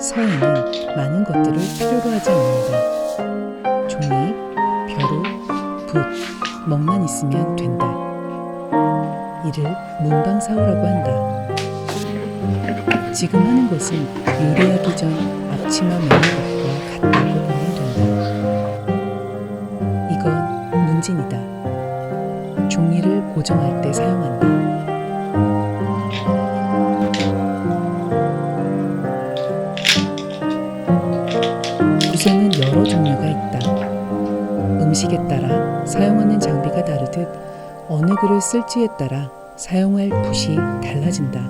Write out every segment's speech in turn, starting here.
서해는 많은 것들을 필요로 하지 않는다. 종이, 벼루, 붓, 먹만 있으면 된다. 이를 문방사후라고 한다. 지금 하는 것은 요리하기 전 앞치마 매는 것과 같다고 보면 된다. 이건 문진이다. 종이를 고정할 때 사용 음식에 따라 사용하는 장비가 다르듯 어느 글을 쓸지에 따라 사용할 붓이 달라진다.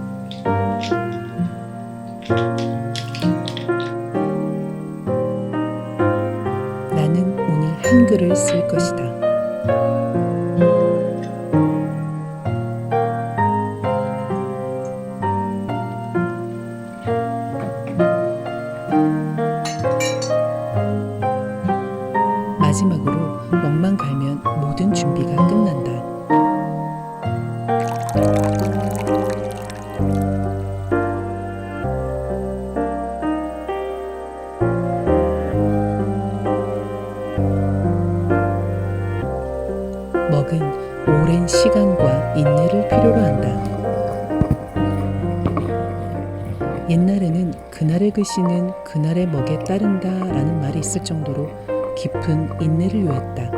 나는 오늘 한글을 쓸 것이다. 마지막으로 먹만 갈면 모든 준비가 끝난다. 먹은 오랜 시간과 인내를 필요로 한다. 옛날에는 그날의 글씨는 그날의 먹에 따른다 라는 말이 있을 정도로 깊은 인내를 요했다.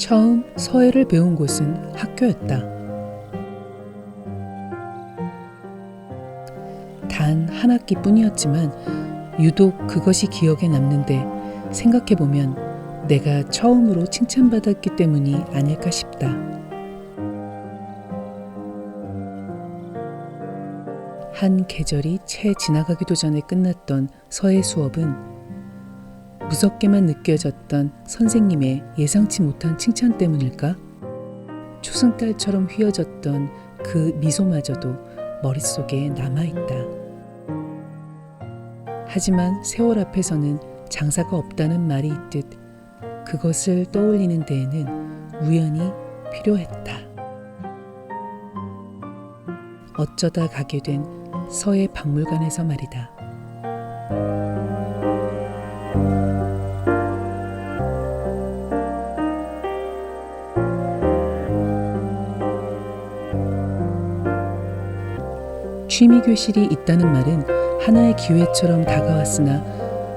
처음 서예를 배운 곳은 학교였다. 단 한 학기뿐이었지만 유독 그것이 기억에 남는데 생각해보면 내가 처음으로 칭찬받았기 때문이 아닐까 싶다. 한 계절이 채 지나가기도 전에 끝났던 서예 수업은 무섭게만 느껴졌던 선생님의 예상치 못한 칭찬 때문일까? 초승달처럼 휘어졌던 그 미소마저도 머릿속에 남아있다. 하지만 세월 앞에서는 장사가 없다는 말이 있듯 그것을 떠올리는 데에는 우연이 필요했다. 어쩌다 가게 된 서해 박물관에서 말이다. 취미 교실이 있다는 말은 하나의 기회처럼 다가왔으나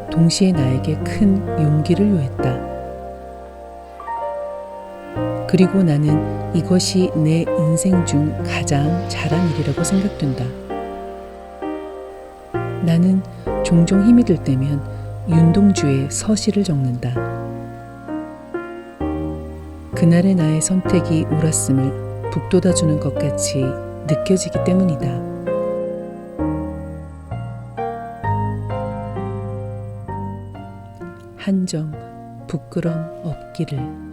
동시에 나에게 큰 용기를 요했다. 그리고 나는 이것이 내 인생 중 가장 잘한 일이라고 생각된다. 나는 종종 힘이 들 때면 윤동주의 서시를 적는다. 그날의 나의 선택이 옳았음을 북돋아주는 것 같이 느껴지기 때문이다. 한점 부끄럼 없기를.